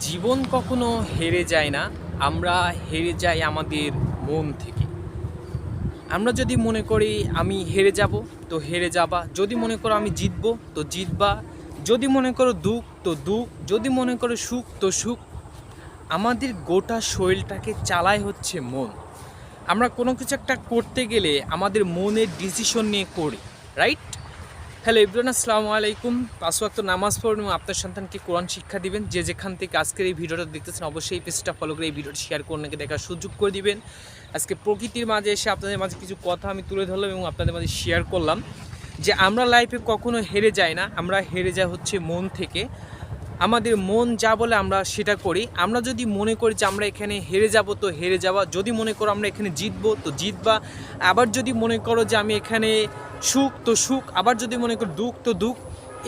জীবন কখনো হেরে যায় না, আমরা হেরে যাই আমাদের মন থেকে। আমরা যদি মনে করি আমি হেরে যাব, তো হেরে যাবা। যদি মনে করো আমি জিতব, তো জিতবা। যদি মনে করো দুঃখ, তো দুঃখ। যদি মনে করো সুখ, তো সুখ। আমাদের গোটা শরীরটাকে চালায় হচ্ছে মন। আমরা কোনো কিছু একটা করতে গেলে আমাদের মনের ডিসিশন নিয়ে করি রাইট হ্যালো ইব্রান আসসালামু আলাইকুম। পাঁচ ওয়াক্ত নামাজ পড়ুন এবং আপনার সন্তানকে কোরআন শিক্ষা দিবেন। যে যেখান থেকে আজকের এই ভিডিওটা দেখতেছেন, অবশ্যই এই পেজটা ফলো করে এই ভিডিওটা শেয়ার করে অনেকে দেখার সুযোগ করে দিবেন। আজকে প্রকৃতির মাঝে এসে আপনাদের মাঝে কিছু কথা আমি তুলে ধরলাম এবং আপনাদের মাঝে শেয়ার করলাম। যে আমরা লাইফে কখনো হেরে যাই না, আমরা হেরে যাই হচ্ছে মন থেকে। আমাদের মন যা বলে আমরা সেটা করি। আমরা যদি মনে করি যে আমরা এখানে হেরে যাব, তো হেরে যাওয়া। যদি মনে করো আমরা এখানে জিতবো, তো জিতবা। আবার যদি মনে করো যে আমি এখানে সুখ, তো সুখ। আবার যদি মনে করো দুঃখ, তো দুঃখ।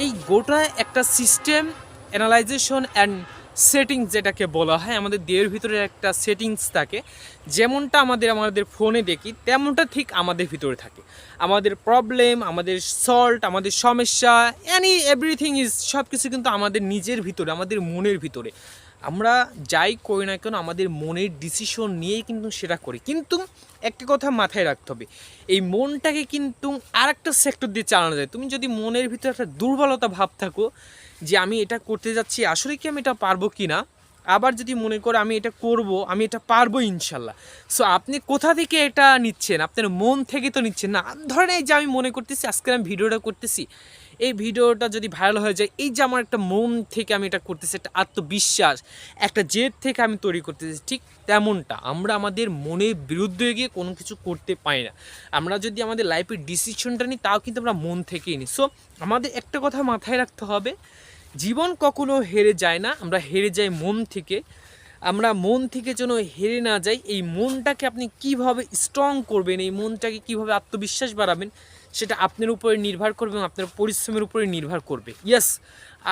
এই গোটা একটা সিস্টেম অ্যানালাইজেশন অ্যান্ড সেটিংস যেটাকে বলা হয়, আমাদের দেহের ভিতরে একটা সেটিংস থাকে। যেমনটা আমাদের আমাদের ফোনে দেখি, তেমনটা ঠিক আমাদের ভিতরে থাকে। আমাদের প্রবলেম আমাদের সল্ট আমাদের সমস্যা অ্যানি এভরিথিং ইজ সব কিছু কিন্তু আমাদের নিজের ভিতরে, আমাদের মনের ভিতরে। আমরা যাই করি না কেন, আমাদের মনের ডিসিশন নিয়েই কিন্তু সেটা করি। কিন্তু একটা কথা মাথায় রাখতে হবে, এই মনটাকে কিন্তু আর একটা সেক্টর দিয়ে চালানো যায়। তুমি যদি মনের ভিতরে একটা দুর্বলতা ভাব থাকো যে আমি এটা করতে যাচ্ছি, আসলে কি আমি এটা পারব কি না আবার যদি মনে করো আমি এটা করব, আমি এটা পারব ইনশাল্লাহ। সো আপনি কোথা থেকে এটা নিচ্ছেন? আপনার মন থেকে তো নিচ্ছেন না। ধরেন যে আমি মনে করতেছি, আজকে আমি ভিডিওটা করতেছি। এই ভিডিওটা যদি ভাইরাল হয়ে যায়, এই যে আমার একটা মন থেকে আমি এটা করতেছি, একটা আত্মবিশ্বাস, একটা জেদ থেকে আমি তৈরি করতেছি, ঠিক তেমনটা। আমরা আমাদের মনের বিরুদ্ধে গিয়ে কোনো কিছু করতে পারি না। আমরা যদি আমাদের লাইফের ডিসিশনটা নিই, তাও কিন্তু আমরা মন থেকেই নিই। সো আমাদের একটা কথা মাথায় রাখতে হবে জীবন কখনো হেরে যায় না, আমরা হেরে যাই মন থেকে। আমরা মন থেকে যেন হেরে না যাই, এই মনটাকে আপনি কীভাবে স্ট্রং করবেন, এই মনটাকে কীভাবে আত্মবিশ্বাস বাড়াবেন, সেটা আপনার উপরে নির্ভর করবে এবং আপনার পরিশ্রমের উপরে নির্ভর করবে। ইয়েস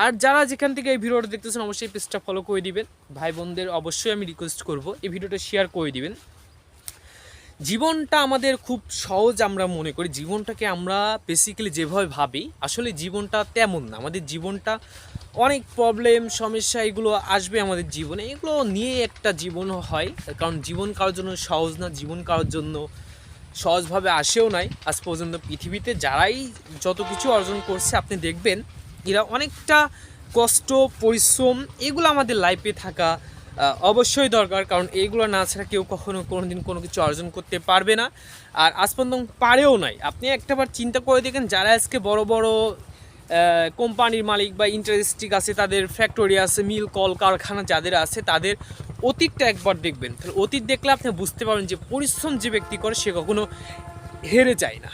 আর যারা যেখান থেকে এই ভিডিওটা দেখতেছেন, অবশ্যই পেজটা ফলো করে দিবেন। ভাই বোনদের অবশ্যই আমি রিকোয়েস্ট করব, এই ভিডিওটা শেয়ার করে দিবেন। জীবনটা আমাদের খুব সহজ আমরা মনে করি। জীবনটাকে আমরা বেসিক্যালি যেভাবে ভাবি, আসলে জীবনটা তেমন না। আমাদের জীবনটা অনেক প্রবলেম সমস্যা এগুলো আসবে আমাদের জীবনে। এগুলো নিয়ে একটা জীবন হয়। কারণ জীবন কারোর জন্য সহজ না, জীবন কারোর জন্য সহজভাবে আসেও নাই। আজ পর্যন্ত পৃথিবীতে যারাই যত কিছু অর্জন করছে, আপনি দেখবেন, এরা অনেকটা কষ্ট, পরিশ্রম, এগুলো আমাদের লাইফে থাকা অবশ্যই দরকার, কারণ এইগুলো না ছাড়া কেউ কখনো কোনো দিন কোনো কিছু অর্জন করতে পারবে না। আর আজ পর্যন্ত পারেও নাই। আপনি একটাবার চিন্তা করে দেখেন, যারা আজকে বড় বড় কোম্পানির মালিক বা ইন্ডাস্ট্রিক আছে, তাদের ফ্যাক্টরি আছে, মিল, কল, কারখানা যাদের আছে, তাদের অতীতটা একবার দেখবেন। তাহলে অতীত দেখলে আপনি বুঝতে পারবেন যে পরিশ্রম যে ব্যক্তি করে, সে কখনো হেরে যায় না।